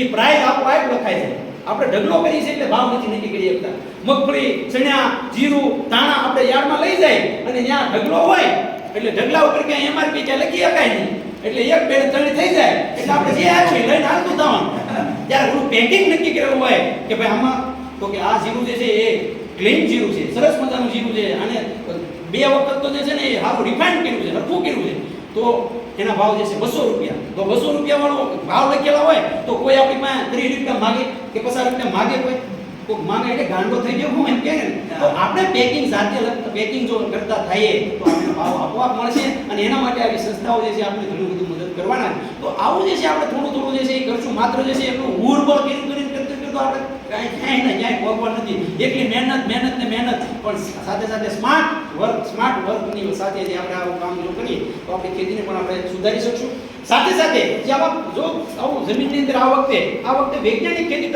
એ price આપોઆપ લખાય છે. આપણે ઢગલો કરીએ છીએ એટલે ભાવ નથી, નક્કી કરી શકતા મગફળી ચણ્યા જીરું, ધાણા આપણે યાર્ડમાં લઈ જાય અને ત્યાં ઢગલો હોય, એટલે ઢગલા ઉપર ક્યાંય એમઆરપી ક્યાં લખી શકાય નહીં. એટલે એક, બે, ત્રણ થઈ જાય, એટલે આપણે જે એ લઈને હાલતું થવાનું. ત્યારે થોડું પેકિંગ નક્કી કરેલું હોય કે ભાઈ આમાં તો કે આ જીરું જે છે એ ક્લીન જીરું છે, સરસ મજાનું જીરું છે. અને બે વખત તો જે છે ને એ સારું રિફાઇન્ડ કર્યું છે, હરખું કર્યું છે. તો એના ભાવ જે છે બસો રૂપિયા. તો બસો રૂપિયા વાળો ભાવ લખેલા હોય તો કોઈ આપણી પાસે ત્રીસ રૂપિયા માગે કે પચાસ રૂપિયા માગે કોઈ. કોઈક માગે એટલે ગાંડો થઈ ગયો હું એમ કે તો આપણે પેકિંગ સાથે પેકિંગ જો કરતા થઈએ તો આપણે ભાવ આપોઆપ મળશે અને એના માટે આવી સંસ્થાઓ જે છે આપણે ઘણું બધું મદદ કરવાના તો આવું જે છે આપણે થોડું થોડું જે છે એ કરશું. માત્ર જે છે એટલું ઉર્બળ કરીને કરીને કરતું કરતું આપણે કાંઈ ક્યાંય ને ક્યાંય પહોંચવા નથી. એટલી મહેનત મહેનત ને મહેનત. પણ સાથે સાથે સ્માર્ટ વર્ક સ્માર્ટ વર્કની સાથે જે આપણે આવું કામ જો કરીએ, તો આપણી ખેતીને પણ આપણે સુધારી શકશું. સાથે સાથે જે આવા જો આવું જમીનની અંદર આ વખતે આ વખતે વૈજ્ઞાનિક ખેતી